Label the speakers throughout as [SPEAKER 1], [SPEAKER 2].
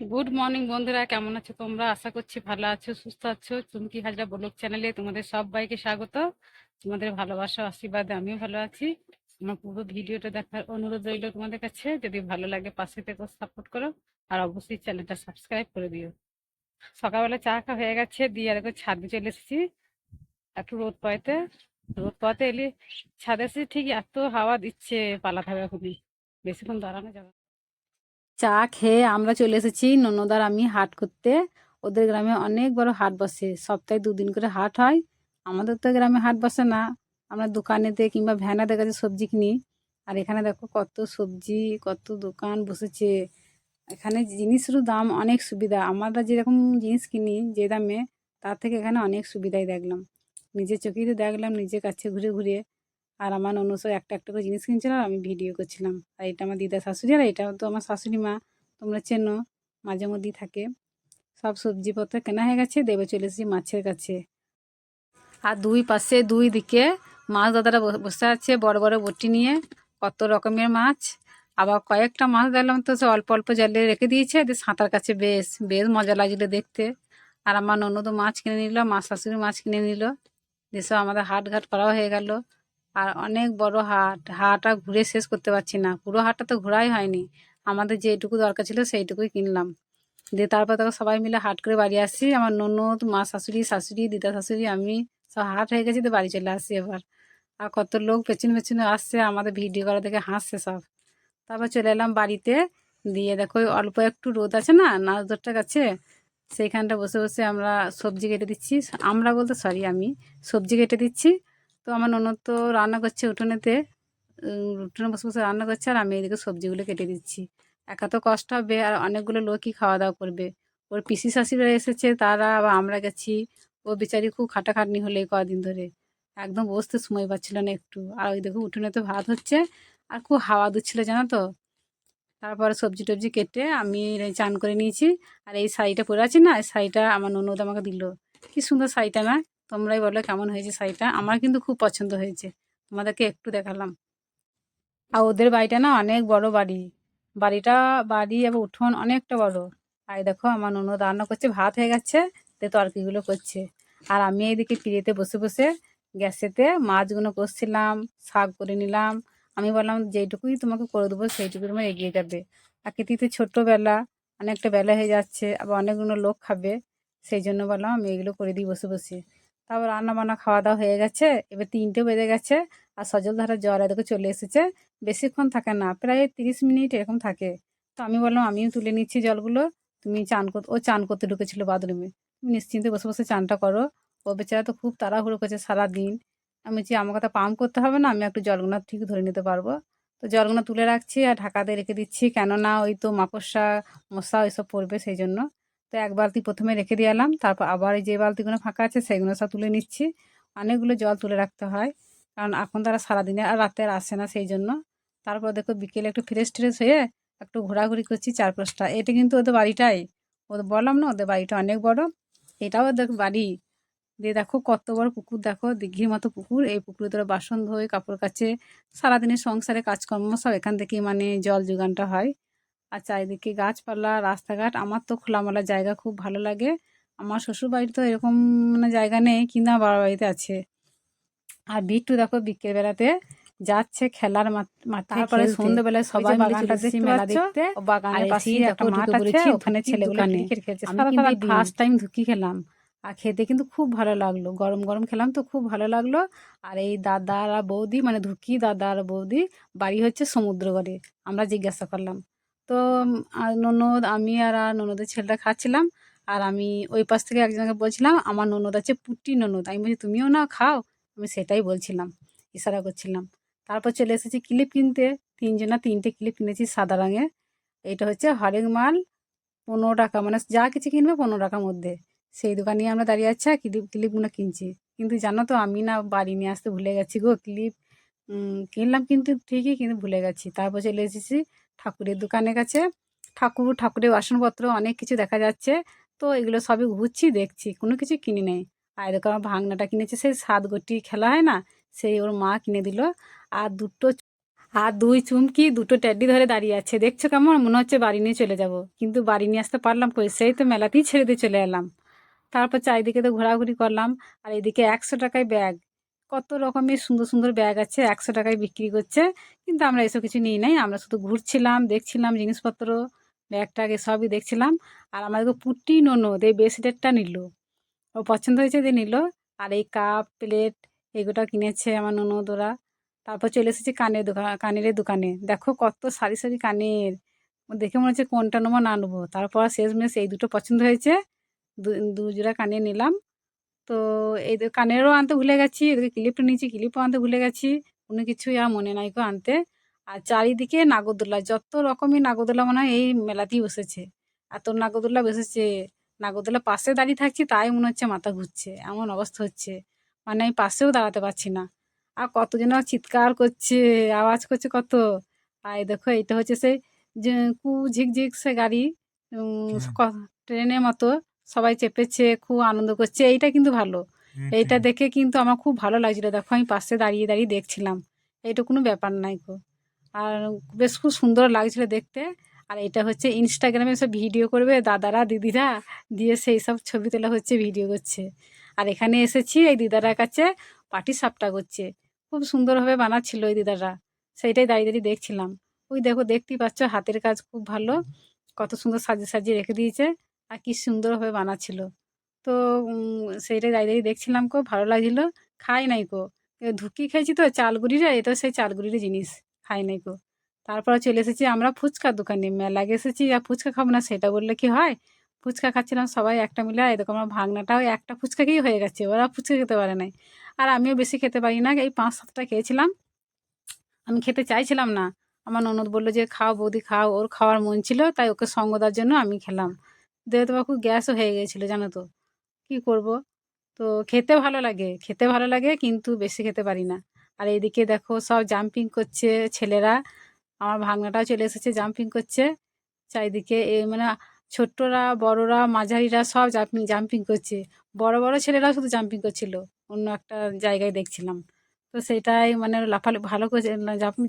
[SPEAKER 1] Good morning বন্ধুরা। কেমন আছো তোমরা? আশা করছি ভালো আছো, সুস্থ আছো। চুমকি হাজরা ব্লগ চ্যানেলে তোমাদের সবাইকে স্বাগত। তোমাদের ভালোবাসা, আশীর্বাদে আমিও ভালো আছি। আমার পুরো ভিডিওটা দেখার অনুরোধ রইল তোমাদের কাছে। যদি ভালো লাগে পাশে থেকে সাপোর্ট করো, আর অবশ্যই চ্যানেলটা সাবস্ক্রাইব করে দিও। সকালবেলা চা খা হয়ে গেছে, দিয়ে আর ছাদে চলে এসেছি। একটু রোদ পাইতে রোদ পাইতে এলে, ছাদে এসেছি ঠিক এত হাওয়া দিচ্ছে পালাতে হবে এখনই বেশিক্ষণ দাঁড়ানো যাবে। চা খেয়ে আমরা চলে এসেছি ননদার আমি হাট করতে। ওদের গ্রামে অনেক বড় হাট বসে। সপ্তাহে দুদিন করে হাট হয়। আমাদের তো গ্রামে হাট বসে না। আমরা দোকানেতে কিংবা ভ্যানাদের কাছে সবজি কিনি। আর এখানে দেখো কত সবজি, কত দোকান বসেছে। এখানে জিনিসেরও দাম অনেক সুবিধা। আমরা যেরকম জিনিস কিনি, যে দামে, তার থেকে এখানে অনেক সুবিধাই দেখলাম। নিজের চোখেই তো দেখলাম, নিজের কাছে ঘুরে ঘুরে। আর আমার অনুসর একটা একটা করে জিনিস কিনছিল আর আমি ভিডিও করছিলাম। আর এটা আমার দিদা শাশুড়ি আর এটা তো আমার শাশুড়ি মা, তোমরা চেনো, মাঝে মধ্যেই থাকে। সব সবজিপত্র কেনা হয়ে গেছে, দেবে চলে এসেছি মাছের কাছে। আর দুই পাশে, দুই দিকে মাছ দাদারা বসে আছে বড় বড় বটি নিয়ে, কত রকমের মাছ। আবার কয়েকটা মাছ দেখলাম তো সে অল্প অল্প জলে রেখে দিয়েছে, দিয়ে সাঁতার কাছে বেশ বেশ মজা লাগছিল দেখতে। আর আমার ননদ মাছ কিনে নিল, মা শাশুড়ি মাছ কিনে নিল। যেসব আমাদের হাট ঘাট করা হয়ে গেল। আর অনেক বড় হাট হাট ঘুরে শেষ করতে পারছি না। পুরো হাটটা তো ঘোরাই হয়নি। আমাদের যেটুকু দরকার ছিল সেইটুকুই কিনলাম। দিয়ে তারপর তখন সবাই মিলে হাট করে বাড়ি আসি আমার ননদ, মা শাশুড়ি শাশুড়ি, দিদা শাশুড়ি, আমি সব হাট হয়ে গেছি তো বাড়ি চলে আসি এবার। আর কত লোক পেছনে পেছনে আসছে, আমাদের ভিডিও করা দেখে হাসছে সব। তারপর চলে এলাম বাড়িতে। দিয়ে দেখো অল্প একটু রোদ আছে না নাচদরটা গাছে, সেইখানটা বসে বসে আমরা সবজি কেটে দিচ্ছি। আমরা বলতে সরি, আমি সবজি কেটে দিচ্ছি। তো আমার ননদ তো রান্না করছে উঠোনেতে। উঠোনে বসে বসে রান্না করছে আর আমি এদিকে সবজিগুলো কেটে দিচ্ছি। একা তো কষ্ট হবে আর অনেকগুলো লোকই খাওয়া দাওয়া করবে। ওর পিসি শাশুড়িরা এসেছে, তারা আবার আমরা গেছি। ও বেচারি খুব খাটাখাটনি হলে কদিন ধরে। একদম বসতে সময় পাচ্ছিল না একটু। আর ওই দেখো উঠোনে তো ভাত হচ্ছে আর খুব হাওয়া দিচ্ছিল, জানো তো? তারপরে সবজি টবজি কেটে আমি চান করে নিয়েছি। আর এই শাড়িটা পরে আছি না, এই শাড়িটা আমার ননদ আমাকে দিল। কি সুন্দর শাড়িটা না? তোমরাই বলো কেমন হয়েছে শাড়িটা? আমার কিন্তু খুব পছন্দ হয়েছে। তোমাদেরকে একটু দেখালাম। আর ওদের বাড়িটা না অনেক বড় বাড়ি। বাড়িটা, বাড়ি এবং উঠোন অনেকটা বড়। আর দেখো, আমার ননদ রান্না করছে, ভাত হয়ে গেছে তে তরকারিগুলো করছে। আর আমি এইদিকে পিড়িতে বসে বসে গ্যাসেতে মাছগুলো কষছিলাম, শাক করে নিলাম। আমি বললাম, যেইটুকুই তোমাকে করে দেবো সেইটুকু তোমার এগিয়ে যাবে। আর কিন্তু ছোট্টবেলা, অনেকটা বেলা হয়ে যাচ্ছে, আবার অনেকগুলো লোক খাবে। সেই জন্য বললাম, আমি এগুলো করে দিই বসে বসে। তারপর রান্না বান্না খাওয়া দাওয়া হয়ে গেছে। এবার তিনটে বেজে গেছে আর সজল ধারা জ্বর এদিকে চলে এসেছে। বেশিক্ষণ থাকে না, প্রায় তিরিশ মিনিট এরকম থাকে। তো আমি বললাম, আমিও তুলে নিচ্ছি জলগুলো। তুমি চান করতে ও চান করতে ঢুকেছিল বাথরুমে। তুমি নিশ্চিন্তে বসে বসে চানটা করো। ও বেচারা তো খুব তাড়াহুড়ো করছে সারাদিন। আমি বলছি আমাকে তো পাম্প করতে হবে না, আমি একটু জলগুলো ঠিক ধরে নিতে পারব। তো জলগুলো তুলে রাখছি আর ঢাকাতে রেখে দিচ্ছি। কেননা ওই তো মাকড়সা, মশা ওইসব পড়বে সেই জন্য। তো এক বালতি প্রথমে রেখে দিয়ে এলাম, তারপর আবার এই যে বালতিগুলো ফাঁকা আছে সেগুলো সব তুলে নিচ্ছি। অনেকগুলো জল তুলে রাখতে হয়, কারণ এখন তারা সারাদিনে আর রাতে আর আসে না সেই জন্য। তারপর দেখো বিকেলে একটু ফ্রেশ ট্রেশ হয়ে একটু ঘোরাঘুরি করছি চারপাশটা। এটা কিন্তু ওদের বাড়িটাই। ওদের বললাম না, ওদের বাড়িটা অনেক বড়। এটাও ওদের বাড়ি। দিয়ে দেখো কত বড় পুকুর, দেখো দিঘির মতো পুকুর। এই পুকুরে তোরা বাসন ধোয়, কাপড় কাচে, সারাদিনের সংসারে কাজকর্ম সব এখান থেকে মানে জল যোগানটা হয়। আর চারিদিকে গাছপালা রাস্তাঘাট আমার তো খোলামেলা জায়গা খুব ভালো লাগে। আমার শ্বশুর বাড়িতে তো এরকম মানে জায়গা নেই কিন্তু আমার বাবার বাড়িতে আছে। আর বিট্টু দেখো বিকেল বেলাতে যাচ্ছে খেলার মাঠ- তারপরে। সন্ধ্যেবেলায় সবাই
[SPEAKER 2] যে
[SPEAKER 1] মিলে
[SPEAKER 2] দেখতে
[SPEAKER 1] বাগানের
[SPEAKER 2] এসেই
[SPEAKER 1] একটা মাঠ আছে ওখানে ছেলেগুলো। ক্রিকেট খেলছে। সারা সারা ফার্স্ট টাইম ধুকি খেলাম। আর খেতে কিন্তু খুব ভালো লাগল। গরম গরম খেলাম তো খুব ভালো লাগল। আর এই দাদা আর বৌদি মানে ধুকি দাদা আর বৌদি বাড়ি হচ্ছে সমুদ্র সমুদ্রগড়ে। আমরা জিজ্ঞাসা করলাম তো ননদ, আমি আর আর ননদের ছেলেটা খাচ্ছিলাম। আর আমি ওই পাশ থেকে একজনকে বলছিলাম, আমার ননদ আছে পুট্টি ননদ। আমি বলছি, তুমিও না খাও? আমি সেটাই বলছিলাম, ইশারা করছিলাম। তারপর চলে এসেছি ক্লিপ কিনতে। তিনজনা তিনটে ক্লিপ কিনেছি সাদা রঙের। এটা হচ্ছে হরেক মাল, পনেরো টাকা। মানে যা কিছু কিনবে পনেরো টাকার মধ্যে। সেই দোকানেই আমরা দাঁড়িয়ে আছি আর ক্লিপ, ক্লিপগুলো কিনছি। কিন্তু জানো তো, আমি না বাড়ি নিয়ে আসতে ভুলে গেছি গো। ক্লিপ কিনলাম কিন্তু ঠিকই কিন্তু ভুলে গেছি। তারপর চলে এসেছি ঠাকুরের দোকানের কাছে। ঠাকুর, ঠাকুরের বাসনপত্র, অনেক কিছু দেখা যাচ্ছে। তো এগুলো সবই ঘুরছি, দেখছি, কোনো কিছু কিনি নেই। আর এরকম ভাঙনাটা কিনেছে, সেই সাত গোটি খেলা হয় না, সেই ওর মা কিনে দিল। আর দুটো আর দুই চুমকি, দুটো ট্যাডি ধরে দাঁড়িয়ে আছে। দেখছ কেমন? মনে হচ্ছে বাড়ি নিয়ে চলে যাব। কিন্তু বাড়ি নিয়ে আসতে পারলাম কই? সেই তো মেলাতেই ছেড়ে দিয়ে চলে এলাম। তারপর চারিদিকে তো ঘোরাঘুরি করলাম। আর এদিকে একশো টাকায় ব্যাগ। কত রকমের সুন্দর সুন্দর ব্যাগ আছে, একশো টাকায় বিক্রি করছে। কিন্তু আমরা এসব কিছু নিই নাই, আমরা শুধু ঘুরছিলাম, দেখছিলাম জিনিসপত্র ব্যাগ ট্যাগ সবই দেখছিলাম। আর আমাদেরকে পুটি ননদ এই ব্রেসলেটটা নিল, ও পছন্দ হয়েছে দিয়ে নিল। আর এই কাপ, প্লেট, এগুলো কিনেছে আমার ননদ ওরা। তারপর চলে এসেছি কানের দোকান কানের দোকানে। দেখো কত সারি সারি কানের। দেখে মনে হচ্ছে কোনটা নেব না নেব। তারপর শেষমেশ এই দুটো পছন্দ হয়েছে। দু দু জোড়া কানে নিলাম। তো এই কানেরও আনতে ভুলে গেছি এদিকে ক্লিপটা নিয়েছি ক্লিপও আনতে ভুলে গেছি। কোনো কিছুই আর মনে নাই গো আনতে। আর চারিদিকে নাগরদোল্লা যত রকমের নাগরদোল্লা মনে হয় এই মেলাতেই বসেছে। এত নাগরদোল্লা বসেছে নাগরদোল্লা পাশে দাঁড়িয়ে থাকছি তাই মনে হচ্ছে মাথা ঘুরছে এমন অবস্থা হচ্ছে। মানে আমি পাশেও দাঁড়াতে পারছি না। আর কতজন চিৎকার করছে আওয়াজ করছে কত। আর এই দেখো এটা হচ্ছে সেই যে কু ঝিকঝিক সে গাড়ি ট্রেনের মতো। সবাই চেপেছে খুব আনন্দ করছে এইটা কিন্তু ভালো। এইটা দেখে কিন্তু আমার খুব ভালো লাগছিল। দেখো আমি পাশে দাঁড়িয়ে দাঁড়িয়ে দেখছিলাম। এইটা কোনো ব্যাপার নাই গো। আর বেশ খুব সুন্দর লাগছিল দেখতে। আর এটা হচ্ছে ইনস্টাগ্রামে সব ভিডিও করবে দাদারা দিদিরা দিয়ে সেই সব ছবি তোলা হচ্ছে ভিডিও করছে। আর এখানে এসেছি এই দিদারার কাছে পাটি সাপটা করছে। খুব সুন্দরভাবে বানাচ্ছিল ওই দিদারা। সেইটাই দাঁড়িয়ে দাঁড়িয়ে দেখছিলাম। ওই দেখো দেখতেই পাচ্ছ হাতের কাজ খুব ভালো। কত সুন্দর সাজিয়ে সাজিয়ে রেখে দিয়েছে। আর কি সুন্দরভাবে বানাচ্ছিল। তো সেইটা দাঁড়িয়ে দাঁড়িয়ে দেখছিলাম কো, ভালো লাগছিল। খাই নাই কো। ধুকি খেয়েছি তো চালগুড়িরে এটা সেই চালগুড়ির জিনিস। খাই নাই কো। তারপরে চলে এসেছি আমরা ফুচকার দোকানে। মেলা এসেছি আর ফুচকা খাব না সেটা বললে কি হয়? ফুচকা খাচ্ছিলাম সবাই একটা মিলে এরকম আমার ভাগনাটাও একটা ফুচকাকেই হয়ে গেছে, ওরা ফুচকা খেতে পারে নাই। আর আমিও বেশি খেতে পারি না, এই পাঁচ সাতটা খেয়েছিলাম। আমি খেতে চাইছিলাম না। আমার ননদ বলল যে, খাও বৌদি, খাও। ওর খাওয়ার মন ছিল, তাই ওকে সঙ্গ দেওয়ার জন্য আমি খেলাম। দেহ তো খুব গ্যাসও হয়ে গিয়েছিল জানো তো। কী করব? তো খেতে ভালো লাগে, খেতে ভালো লাগে কিন্তু বেশি খেতে পারি না। আর এইদিকে দেখো সব জাম্পিং করছে ছেলেরা, আমার ভাগনাটাও চলে এসেছে জাম্পিং করছে। চারিদিকে এ মানে ছোট্টরা, বড়রা, মাঝারিরা সব জাম্পিং জাম্পিং করছে। বড় বড় ছেলেরাও শুধু জাম্পিং করছিল, অন্য একটা জায়গায় দেখছিলাম। তো সেটাই মানে লাফালে ভালো করে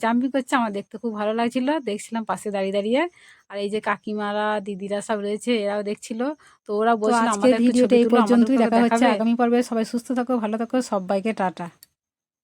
[SPEAKER 1] জাম্পি করছে আমার দেখতে খুব ভালো লাগছিল। দেখছিলাম পাশে দাঁড়িয়ে দাঁড়িয়ে। আর এই যে কাকিমারা দিদিরা সব রয়েছে এরাও দেখছিল। তো ওরা বলছিল আমাদের
[SPEAKER 2] ভিডিওটা এই পর্যন্তই দেখা হচ্ছে। আগামী পর্বে সবাই সুস্থ থাকো ভালো থাকো সবাইকে টাটা।